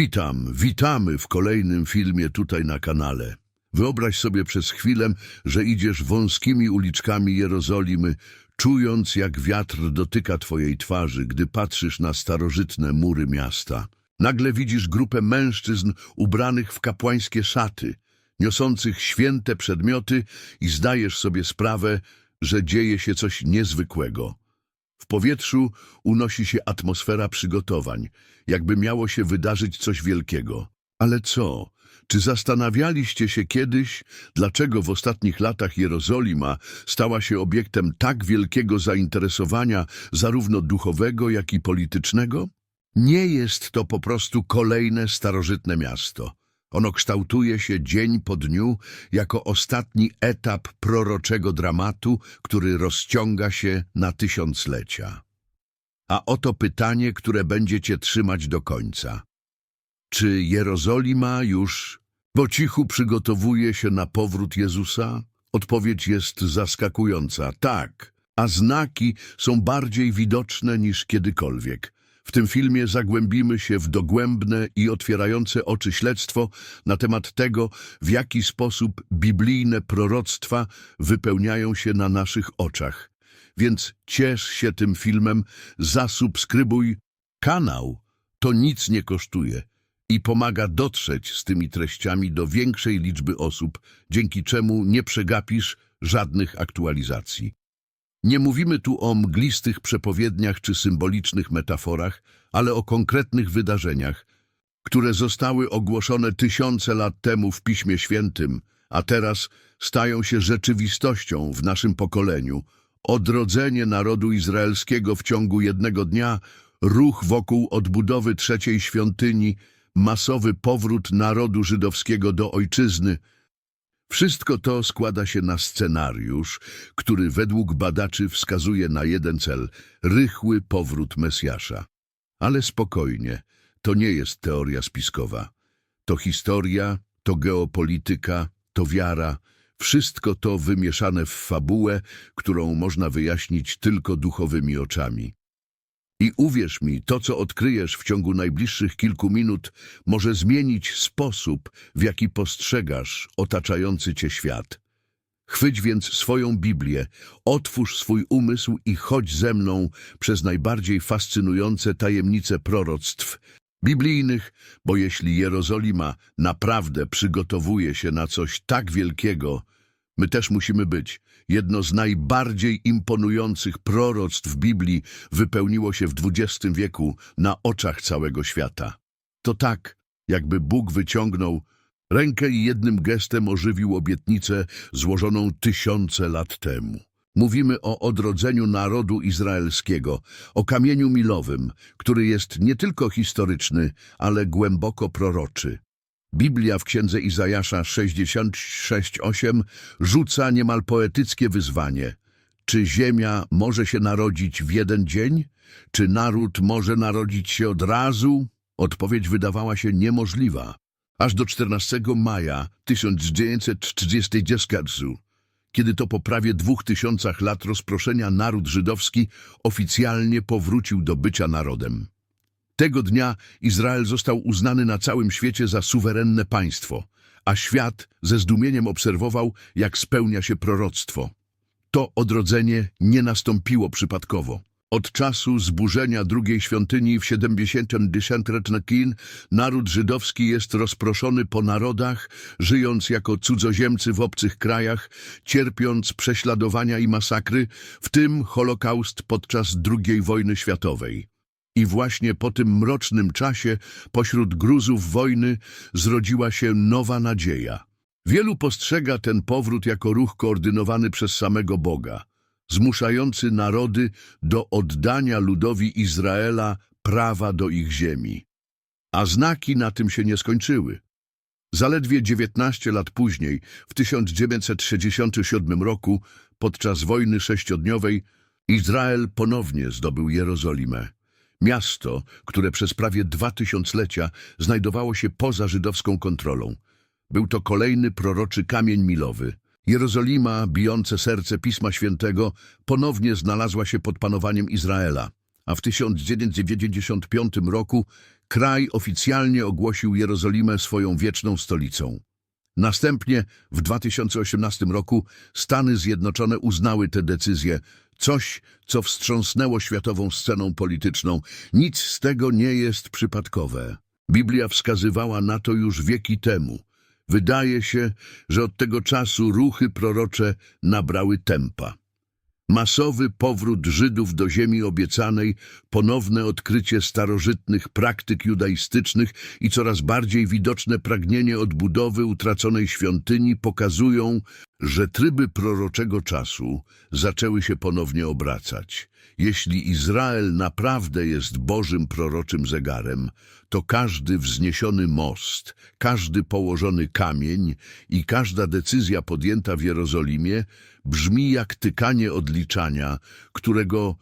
Witam, witamy w kolejnym filmie tutaj na kanale. Wyobraź sobie przez chwilę, że idziesz wąskimi uliczkami Jerozolimy, czując jak wiatr dotyka twojej twarzy, gdy patrzysz na starożytne mury miasta. Nagle widzisz grupę mężczyzn ubranych w kapłańskie szaty, niosących święte przedmioty i zdajesz sobie sprawę, że dzieje się coś niezwykłego. Powietrzu unosi się atmosfera przygotowań, jakby miało się wydarzyć coś wielkiego. Ale co? Czy zastanawialiście się kiedyś, dlaczego w ostatnich latach Jerozolima stała się obiektem tak wielkiego zainteresowania, zarówno duchowego, jak i politycznego? Nie jest to po prostu kolejne starożytne miasto. Ono kształtuje się dzień po dniu jako ostatni etap proroczego dramatu, który rozciąga się na tysiąclecia. A oto pytanie, które będzie cię trzymać do końca. Czy Jerozolima już po cichu przygotowuje się na powrót Jezusa? Odpowiedź jest zaskakująca. Tak, a znaki są bardziej widoczne niż kiedykolwiek. W tym filmie zagłębimy się w dogłębne i otwierające oczy śledztwo na temat tego, w jaki sposób biblijne proroctwa wypełniają się na naszych oczach. Więc ciesz się tym filmem, zasubskrybuj kanał. To nic nie kosztuje i pomaga dotrzeć z tymi treściami do większej liczby osób, dzięki czemu nie przegapisz żadnych aktualizacji. Nie mówimy tu o mglistych przepowiedniach czy symbolicznych metaforach, ale o konkretnych wydarzeniach, które zostały ogłoszone tysiące lat temu w Piśmie Świętym, a teraz stają się rzeczywistością w naszym pokoleniu. Odrodzenie narodu izraelskiego w ciągu jednego dnia, ruch wokół odbudowy trzeciej świątyni, masowy powrót narodu żydowskiego do ojczyzny – wszystko to składa się na scenariusz, który według badaczy wskazuje na jeden cel – rychły powrót Mesjasza. Ale spokojnie, to nie jest teoria spiskowa. To historia, to geopolityka, to wiara, wszystko to wymieszane w fabułę, którą można wyjaśnić tylko duchowymi oczami. I uwierz mi, to co odkryjesz w ciągu najbliższych kilku minut może zmienić sposób, w jaki postrzegasz otaczający cię świat. Chwyć więc swoją Biblię, otwórz swój umysł i chodź ze mną przez najbardziej fascynujące tajemnice proroctw biblijnych, bo jeśli Jerozolima naprawdę przygotowuje się na coś tak wielkiego, my też musimy być. Jedno z najbardziej imponujących proroctw Biblii wypełniło się w XX wieku na oczach całego świata. To tak, jakby Bóg wyciągnął rękę i jednym gestem ożywił obietnicę złożoną tysiące lat temu. Mówimy o odrodzeniu narodu izraelskiego, o kamieniu milowym, który jest nie tylko historyczny, ale głęboko proroczy. Biblia w księdze Izajasza 66:8 rzuca niemal poetyckie wyzwanie. Czy ziemia może się narodzić w jeden dzień? Czy naród może narodzić się od razu? Odpowiedź wydawała się niemożliwa. Aż do 14 maja 1940 kiedy to po prawie dwóch tysiącach lat rozproszenia naród żydowski oficjalnie powrócił do bycia narodem. Tego dnia Izrael został uznany na całym świecie za suwerenne państwo, a świat ze zdumieniem obserwował, jak spełnia się proroctwo. To odrodzenie nie nastąpiło przypadkowo. Od czasu zburzenia drugiej świątyni w 70 Kin naród żydowski jest rozproszony po narodach, żyjąc jako cudzoziemcy w obcych krajach, cierpiąc prześladowania i masakry, w tym Holokaust podczas II wojny światowej. I właśnie po tym mrocznym czasie, pośród gruzów wojny, zrodziła się nowa nadzieja. Wielu postrzega ten powrót jako ruch koordynowany przez samego Boga, zmuszający narody do oddania ludowi Izraela prawa do ich ziemi. A znaki na tym się nie skończyły. Zaledwie 19 lat później, w 1967 roku, podczas wojny sześciodniowej, Izrael ponownie zdobył Jerozolimę. Miasto, które przez prawie dwa tysiąclecia znajdowało się poza żydowską kontrolą. Był to kolejny proroczy kamień milowy. Jerozolima, bijące serce Pisma Świętego, ponownie znalazła się pod panowaniem Izraela, a w 1995 roku kraj oficjalnie ogłosił Jerozolimę swoją wieczną stolicą. Następnie w 2018 roku Stany Zjednoczone uznały tę decyzję, coś, co wstrząsnęło światową sceną polityczną. Nic z tego nie jest przypadkowe. Biblia wskazywała na to już wieki temu. Wydaje się, że od tego czasu ruchy prorocze nabrały tempa. Masowy powrót Żydów do ziemi obiecanej, ponowne odkrycie starożytnych praktyk judaistycznych i coraz bardziej widoczne pragnienie odbudowy utraconej świątyni pokazują, że tryby proroczego czasu zaczęły się ponownie obracać. Jeśli Izrael naprawdę jest Bożym proroczym zegarem, to każdy wzniesiony most, każdy położony kamień i każda decyzja podjęta w Jerozolimie brzmi jak tykanie odliczania, którego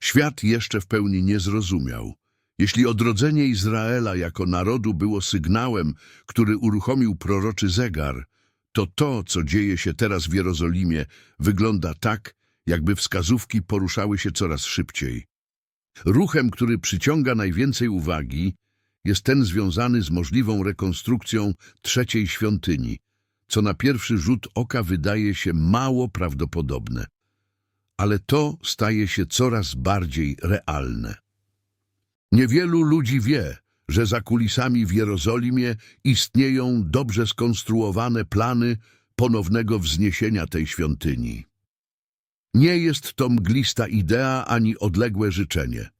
świat jeszcze w pełni nie zrozumiał. Jeśli odrodzenie Izraela jako narodu było sygnałem, który uruchomił proroczy zegar, to to, co dzieje się teraz w Jerozolimie, wygląda tak, jakby wskazówki poruszały się coraz szybciej. Ruchem, który przyciąga najwięcej uwagi, jest ten związany z możliwą rekonstrukcją trzeciej świątyni, co na pierwszy rzut oka wydaje się mało prawdopodobne. Ale to staje się coraz bardziej realne. Niewielu ludzi wie, że za kulisami w Jerozolimie istnieją dobrze skonstruowane plany ponownego wzniesienia tej świątyni. Nie jest to mglista idea ani odległe życzenie.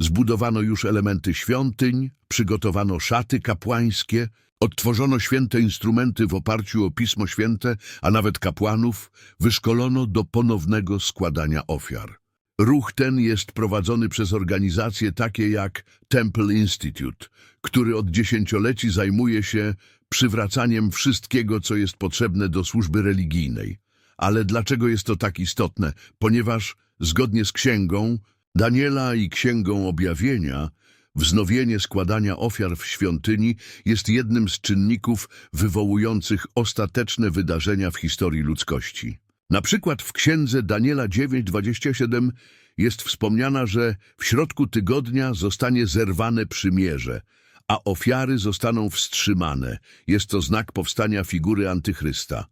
Zbudowano już elementy świątyń, przygotowano szaty kapłańskie, odtworzono święte instrumenty w oparciu o Pismo Święte, a nawet kapłanów wyszkolono do ponownego składania ofiar. Ruch ten jest prowadzony przez organizacje takie jak Temple Institute, który od dziesięcioleci zajmuje się przywracaniem wszystkiego, co jest potrzebne do służby religijnej. Ale dlaczego jest to tak istotne? Ponieważ zgodnie z księgą Daniela i księgą objawienia, wznowienie składania ofiar w świątyni jest jednym z czynników wywołujących ostateczne wydarzenia w historii ludzkości. Na przykład w księdze Daniela 9:27 jest wspomniana, że w środku tygodnia zostanie zerwane przymierze, a ofiary zostaną wstrzymane. Jest to znak powstania figury antychrysta.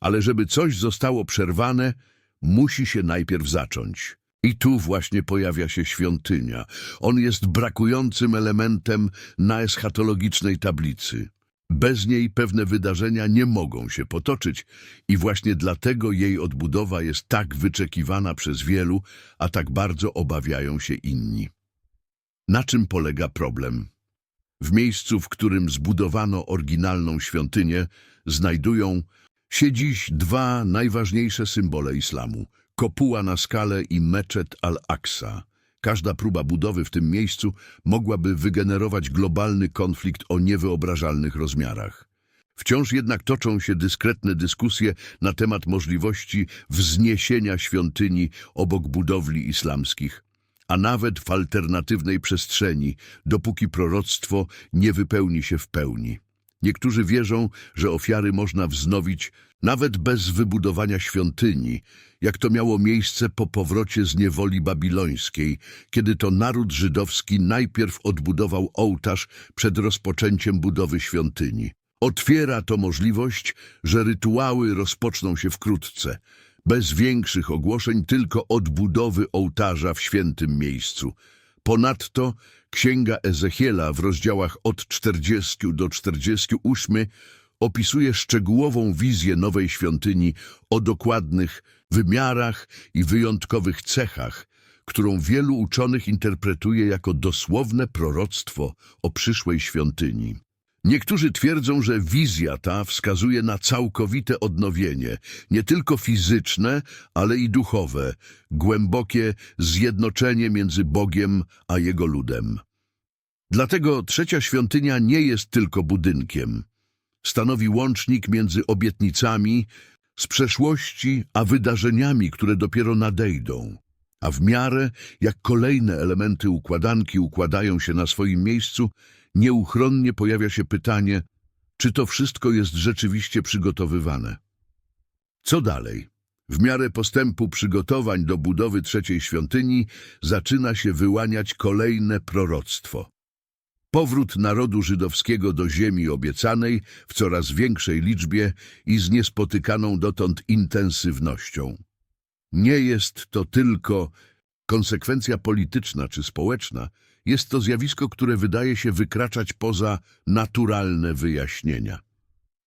Ale żeby coś zostało przerwane, musi się najpierw zacząć. I tu właśnie pojawia się świątynia. On jest brakującym elementem na eschatologicznej tablicy. Bez niej pewne wydarzenia nie mogą się potoczyć i właśnie dlatego jej odbudowa jest tak wyczekiwana przez wielu, a tak bardzo obawiają się inni. Na czym polega problem? W miejscu, w którym zbudowano oryginalną świątynię, znajdują się dziś dwa najważniejsze symbole islamu – kopuła na skalę i meczet al-Aqsa. Każda próba budowy w tym miejscu mogłaby wygenerować globalny konflikt o niewyobrażalnych rozmiarach. Wciąż jednak toczą się dyskretne dyskusje na temat możliwości wzniesienia świątyni obok budowli islamskich, a nawet w alternatywnej przestrzeni, dopóki proroctwo nie wypełni się w pełni. Niektórzy wierzą, że ofiary można wznowić nawet bez wybudowania świątyni, jak to miało miejsce po powrocie z niewoli babilońskiej, kiedy to naród żydowski najpierw odbudował ołtarz przed rozpoczęciem budowy świątyni. Otwiera to możliwość, że rytuały rozpoczną się wkrótce, bez większych ogłoszeń, tylko odbudowy ołtarza w świętym miejscu. Ponadto Księga Ezechiela w rozdziałach od 40 do 48 opisuje szczegółową wizję nowej świątyni o dokładnych wymiarach i wyjątkowych cechach, którą wielu uczonych interpretuje jako dosłowne proroctwo o przyszłej świątyni. Niektórzy twierdzą, że wizja ta wskazuje na całkowite odnowienie, nie tylko fizyczne, ale i duchowe, głębokie zjednoczenie między Bogiem a Jego ludem. Dlatego trzecia świątynia nie jest tylko budynkiem. Stanowi łącznik między obietnicami z przeszłości a wydarzeniami, które dopiero nadejdą. A w miarę jak kolejne elementy układanki układają się na swoim miejscu, nieuchronnie pojawia się pytanie, czy to wszystko jest rzeczywiście przygotowywane. Co dalej? W miarę postępu przygotowań do budowy trzeciej świątyni zaczyna się wyłaniać kolejne proroctwo. Powrót narodu żydowskiego do ziemi obiecanej w coraz większej liczbie i z niespotykaną dotąd intensywnością. Nie jest to tylko konsekwencja polityczna czy społeczna, jest to zjawisko, które wydaje się wykraczać poza naturalne wyjaśnienia.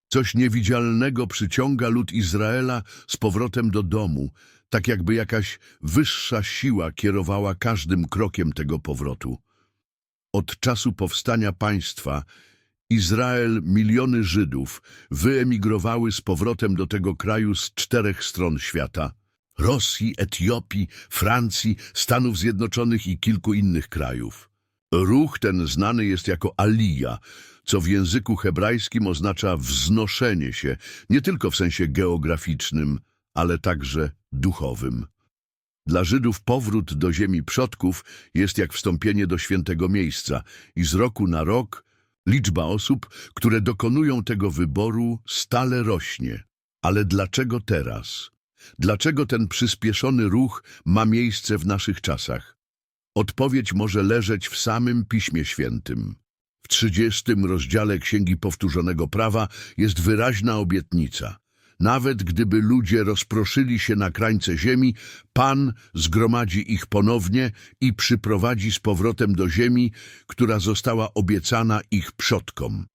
Coś niewidzialnego przyciąga lud Izraela z powrotem do domu, tak jakby jakaś wyższa siła kierowała każdym krokiem tego powrotu. Od czasu powstania państwa Izrael, miliony Żydów wyemigrowały z powrotem do tego kraju z czterech stron świata. Rosji, Etiopii, Francji, Stanów Zjednoczonych i kilku innych krajów. Ruch ten znany jest jako alija, co w języku hebrajskim oznacza wznoszenie się, nie tylko w sensie geograficznym, ale także duchowym. Dla Żydów powrót do ziemi przodków jest jak wstąpienie do świętego miejsca i z roku na rok liczba osób, które dokonują tego wyboru, stale rośnie. Ale dlaczego teraz? Dlaczego ten przyspieszony ruch ma miejsce w naszych czasach? Odpowiedź może leżeć w samym Piśmie Świętym. W 30 rozdziale Księgi Powtórzonego Prawa jest wyraźna obietnica. Nawet gdyby ludzie rozproszyli się na krańce ziemi, Pan zgromadzi ich ponownie i przyprowadzi z powrotem do ziemi, która została obiecana ich przodkom.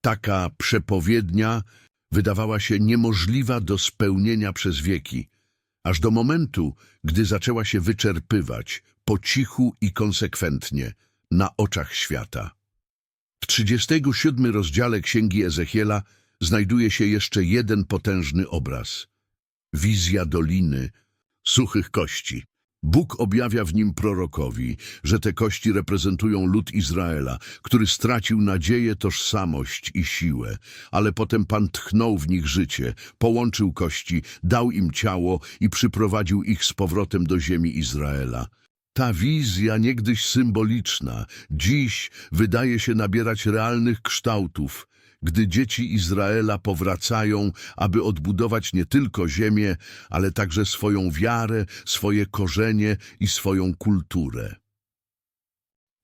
Taka przepowiednia wydawała się niemożliwa do spełnienia przez wieki, aż do momentu, gdy zaczęła się wyczerpywać po cichu i konsekwentnie na oczach świata. W 37 rozdziale Księgi Ezechiela znajduje się jeszcze jeden potężny obraz. Wizja doliny suchych kości. Bóg objawia w nim prorokowi, że te kości reprezentują lud Izraela, który stracił nadzieję, tożsamość i siłę, ale potem Pan tchnął w nich życie, połączył kości, dał im ciało i przyprowadził ich z powrotem do ziemi Izraela. Ta wizja, niegdyś symboliczna, dziś wydaje się nabierać realnych kształtów, gdy dzieci Izraela powracają, aby odbudować nie tylko ziemię, ale także swoją wiarę, swoje korzenie i swoją kulturę.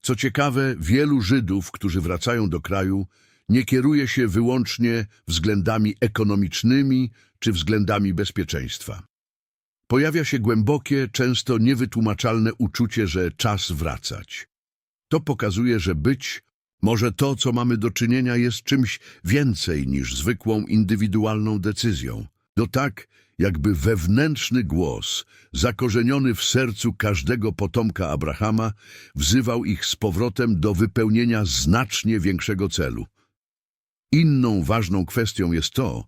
Co ciekawe, wielu Żydów, którzy wracają do kraju, nie kieruje się wyłącznie względami ekonomicznymi czy względami bezpieczeństwa. Pojawia się głębokie, często niewytłumaczalne uczucie, że czas wracać. To pokazuje, że być może to, co mamy do czynienia, jest czymś więcej niż zwykłą indywidualną decyzją. To tak, jakby wewnętrzny głos, zakorzeniony w sercu każdego potomka Abrahama, wzywał ich z powrotem do wypełnienia znacznie większego celu. Inną ważną kwestią jest to,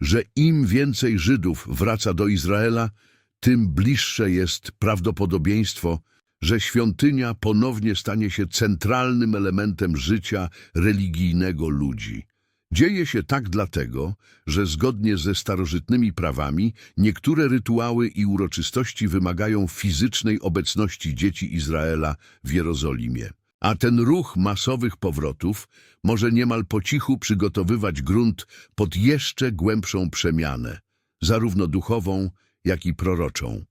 że im więcej Żydów wraca do Izraela, tym bliższe jest prawdopodobieństwo, że świątynia ponownie stanie się centralnym elementem życia religijnego ludzi. Dzieje się tak dlatego, że zgodnie ze starożytnymi prawami niektóre rytuały i uroczystości wymagają fizycznej obecności dzieci Izraela w Jerozolimie. A ten ruch masowych powrotów może niemal po cichu przygotowywać grunt pod jeszcze głębszą przemianę, zarówno duchową, jak i proroczą.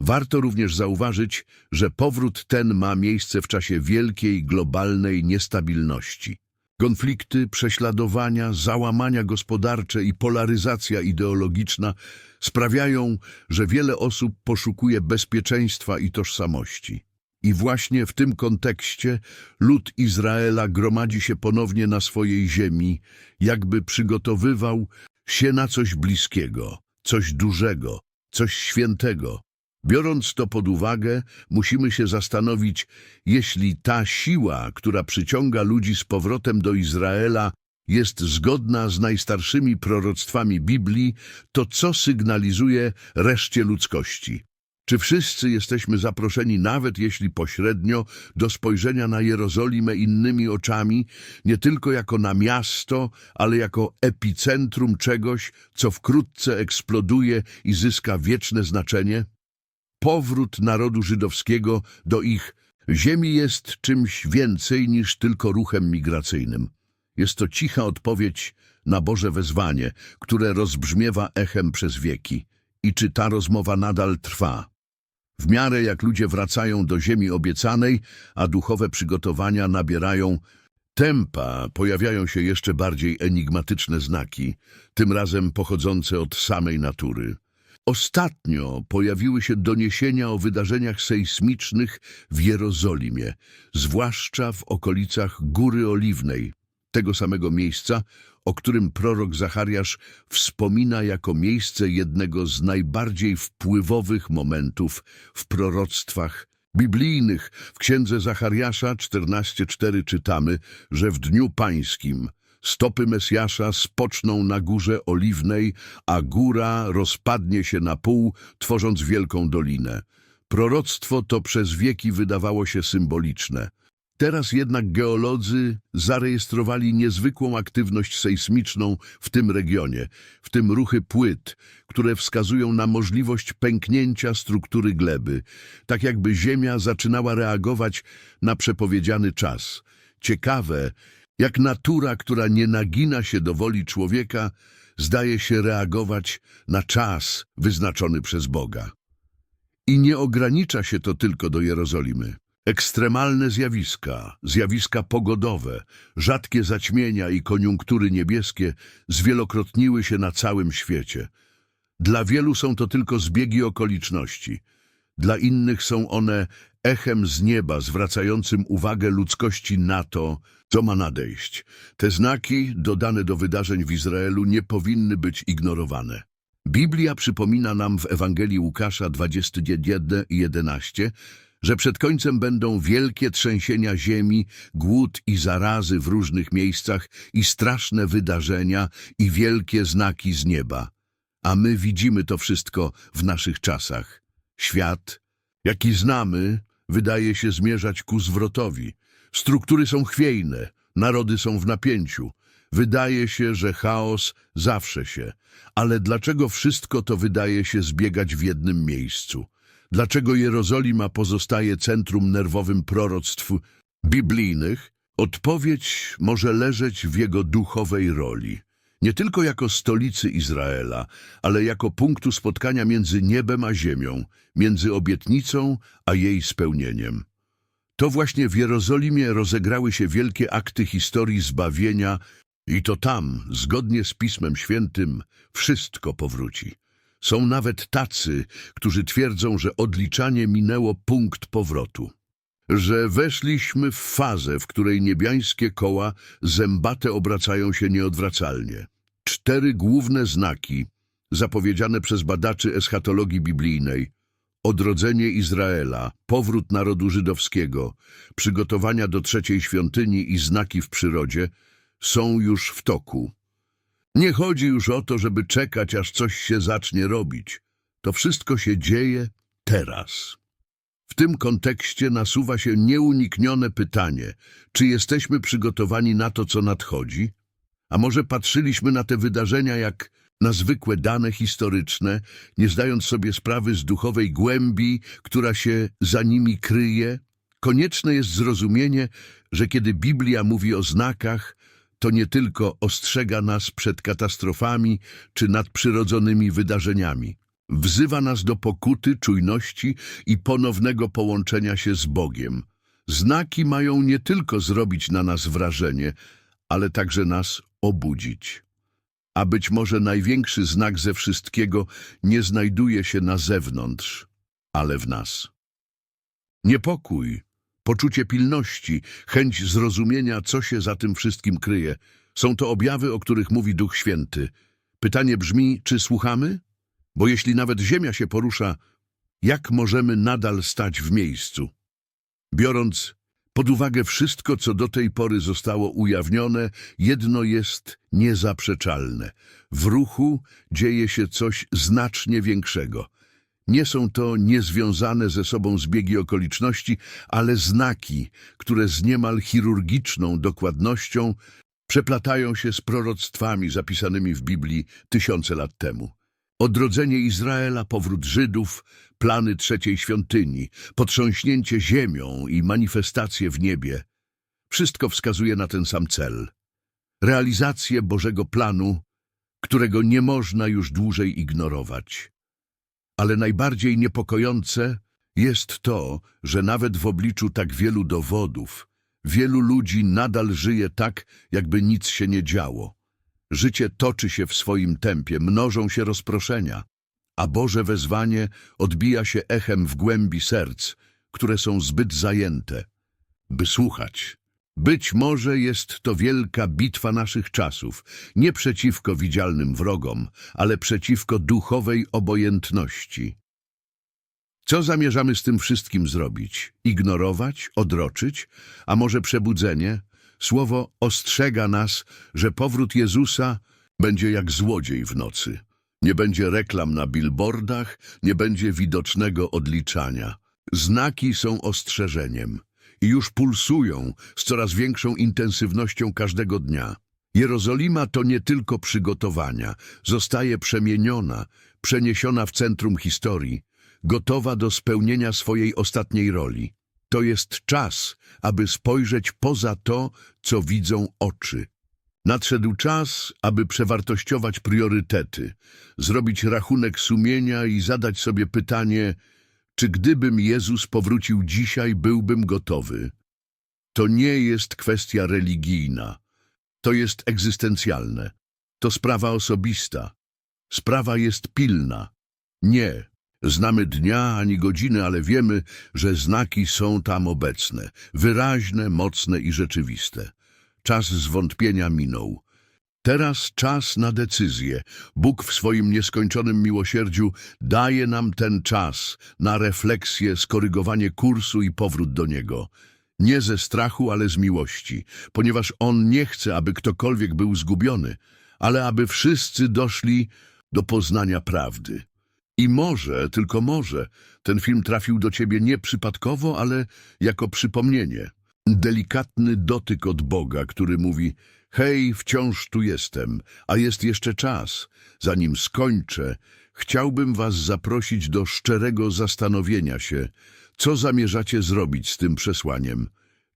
Warto również zauważyć, że powrót ten ma miejsce w czasie wielkiej globalnej niestabilności. Konflikty, prześladowania, załamania gospodarcze i polaryzacja ideologiczna sprawiają, że wiele osób poszukuje bezpieczeństwa i tożsamości. I właśnie w tym kontekście lud Izraela gromadzi się ponownie na swojej ziemi, jakby przygotowywał się na coś bliskiego, coś dużego, coś świętego. Biorąc to pod uwagę, musimy się zastanowić, jeśli ta siła, która przyciąga ludzi z powrotem do Izraela, jest zgodna z najstarszymi proroctwami Biblii, to co sygnalizuje reszcie ludzkości? Czy wszyscy jesteśmy zaproszeni, nawet jeśli pośrednio, do spojrzenia na Jerozolimę innymi oczami, nie tylko jako na miasto, ale jako epicentrum czegoś, co wkrótce eksploduje i zyska wieczne znaczenie? Powrót narodu żydowskiego do ich ziemi jest czymś więcej niż tylko ruchem migracyjnym. Jest to cicha odpowiedź na Boże wezwanie, które rozbrzmiewa echem przez wieki. I czy ta rozmowa nadal trwa? W miarę jak ludzie wracają do ziemi obiecanej, a duchowe przygotowania nabierają tempa pojawiają się jeszcze bardziej enigmatyczne znaki, tym razem pochodzące od samej natury. Ostatnio pojawiły się doniesienia o wydarzeniach sejsmicznych w Jerozolimie, zwłaszcza w okolicach Góry Oliwnej, tego samego miejsca, o którym prorok Zachariasz wspomina jako miejsce jednego z najbardziej wpływowych momentów w proroctwach biblijnych. W księdze Zachariasza 14:4 czytamy, że w dniu pańskim stopy Mesjasza spoczną na górze oliwnej, a góra rozpadnie się na pół, tworząc wielką dolinę. Proroctwo to przez wieki wydawało się symboliczne. Teraz jednak geolodzy zarejestrowali niezwykłą aktywność sejsmiczną w tym regionie, w tym ruchy płyt, które wskazują na możliwość pęknięcia struktury gleby, tak jakby Ziemia zaczynała reagować na przepowiedziany czas. Ciekawe, jak natura, która nie nagina się do woli człowieka, zdaje się reagować na czas wyznaczony przez Boga. I nie ogranicza się to tylko do Jerozolimy. Ekstremalne zjawiska, zjawiska pogodowe, rzadkie zaćmienia i koniunktury niebieskie zwielokrotniły się na całym świecie. Dla wielu są to tylko zbiegi okoliczności. Dla innych są one echem z nieba zwracającym uwagę ludzkości na to, co ma nadejść. Te znaki, dodane do wydarzeń w Izraelu, nie powinny być ignorowane. Biblia przypomina nam w Ewangelii Łukasza 21 i 11, że przed końcem będą wielkie trzęsienia ziemi, głód i zarazy w różnych miejscach i straszne wydarzenia i wielkie znaki z nieba. A my widzimy to wszystko w naszych czasach. Świat, jaki znamy, wydaje się zmierzać ku zwrotowi. Struktury są chwiejne, narody są w napięciu. Wydaje się, że chaos zawsze się. Ale dlaczego wszystko to wydaje się zbiegać w jednym miejscu? Dlaczego Jerozolima pozostaje centrum nerwowym proroctw biblijnych? Odpowiedź może leżeć w jego duchowej roli. Nie tylko jako stolicy Izraela, ale jako punktu spotkania między niebem a ziemią, między obietnicą a jej spełnieniem. To właśnie w Jerozolimie rozegrały się wielkie akty historii zbawienia i to tam, zgodnie z Pismem Świętym, wszystko powróci. Są nawet tacy, którzy twierdzą, że odliczanie minęło punkt powrotu. Że weszliśmy w fazę, w której niebiańskie koła zębate obracają się nieodwracalnie. Cztery główne znaki, zapowiedziane przez badaczy eschatologii biblijnej, odrodzenie Izraela, powrót narodu żydowskiego, przygotowania do trzeciej świątyni i znaki w przyrodzie, są już w toku. Nie chodzi już o to, żeby czekać, aż coś się zacznie robić. To wszystko się dzieje teraz. W tym kontekście nasuwa się nieuniknione pytanie, czy jesteśmy przygotowani na to, co nadchodzi? A może patrzyliśmy na te wydarzenia jak na zwykłe dane historyczne, nie zdając sobie sprawy z duchowej głębi, która się za nimi kryje? Konieczne jest zrozumienie, że kiedy Biblia mówi o znakach, to nie tylko ostrzega nas przed katastrofami czy nadprzyrodzonymi wydarzeniami. Wzywa nas do pokuty, czujności i ponownego połączenia się z Bogiem. Znaki mają nie tylko zrobić na nas wrażenie, ale także nas obudzić. A być może największy znak ze wszystkiego nie znajduje się na zewnątrz, ale w nas. Niepokój, poczucie pilności, chęć zrozumienia, co się za tym wszystkim kryje. Są to objawy, o których mówi Duch Święty. Pytanie brzmi, czy słuchamy? Bo jeśli nawet ziemia się porusza, jak możemy nadal stać w miejscu? Biorąc pod uwagę wszystko, co do tej pory zostało ujawnione, jedno jest niezaprzeczalne. W ruchu dzieje się coś znacznie większego. Nie są to niezwiązane ze sobą zbiegi okoliczności, ale znaki, które z niemal chirurgiczną dokładnością przeplatają się z proroctwami zapisanymi w Biblii tysiące lat temu. Odrodzenie Izraela, powrót Żydów, plany trzeciej świątyni, potrząśnięcie ziemią i manifestacje w niebie. Wszystko wskazuje na ten sam cel. Realizację Bożego planu, którego nie można już dłużej ignorować. Ale najbardziej niepokojące jest to, że nawet w obliczu tak wielu dowodów Wielu ludzi nadal żyje tak, jakby nic się nie działo. Życie toczy się w swoim tempie, mnożą się rozproszenia, a Boże wezwanie odbija się echem w głębi serc, które są zbyt zajęte, by słuchać. Być może jest to wielka bitwa naszych czasów, nie przeciwko widzialnym wrogom, ale przeciwko duchowej obojętności. Co zamierzamy z tym wszystkim zrobić? Ignorować, odroczyć, a może przebudzenie? Słowo ostrzega nas, że powrót Jezusa będzie jak złodziej w nocy. Nie będzie reklam na billboardach, nie będzie widocznego odliczania. Znaki są ostrzeżeniem i już pulsują z coraz większą intensywnością każdego dnia. Jerozolima to nie tylko przygotowania, zostaje przemieniona, przeniesiona w centrum historii, gotowa do spełnienia swojej ostatniej roli. To jest czas, aby spojrzeć poza to, co widzą oczy. Nadszedł czas, aby przewartościować priorytety, zrobić rachunek sumienia i zadać sobie pytanie, czy gdybym Jezus powrócił dzisiaj, byłbym gotowy? To nie jest kwestia religijna, to jest egzystencjalne, to sprawa osobista, sprawa jest pilna. Nie, znamy dnia ani godziny, ale wiemy, że znaki są tam obecne, wyraźne, mocne i rzeczywiste. Czas zwątpienia minął. Teraz czas na decyzję. Bóg w swoim nieskończonym miłosierdziu daje nam ten czas na refleksję, skorygowanie kursu i powrót do Niego. Nie ze strachu, ale z miłości, ponieważ On nie chce, aby ktokolwiek był zgubiony, ale aby wszyscy doszli do poznania prawdy. I może, tylko może, ten film trafił do ciebie nie przypadkowo, ale jako przypomnienie. Delikatny dotyk od Boga, który mówi: Hej, wciąż tu jestem, a jest jeszcze czas. Zanim skończę, chciałbym was zaprosić do szczerego zastanowienia się, co zamierzacie zrobić z tym przesłaniem.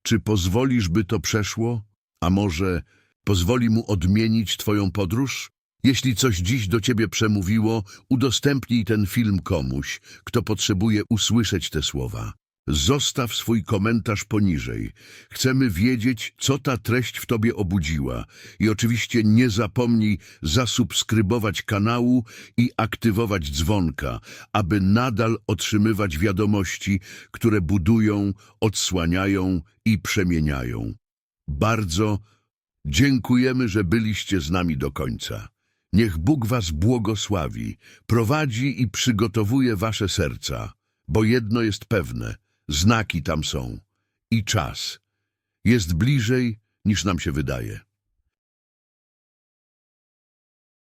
Czy pozwolisz, by to przeszło? A może pozwoli mu odmienić twoją podróż? Jeśli coś dziś do ciebie przemówiło, udostępnij ten film komuś, kto potrzebuje usłyszeć te słowa. Zostaw swój komentarz poniżej. Chcemy wiedzieć, co ta treść w tobie obudziła. I oczywiście nie zapomnij zasubskrybować kanału i aktywować dzwonka, aby nadal otrzymywać wiadomości, które budują, odsłaniają i przemieniają. Bardzo dziękujemy, że byliście z nami do końca. Niech Bóg was błogosławi, prowadzi i przygotowuje wasze serca, bo jedno jest pewne, znaki tam są i czas jest bliżej niż nam się wydaje.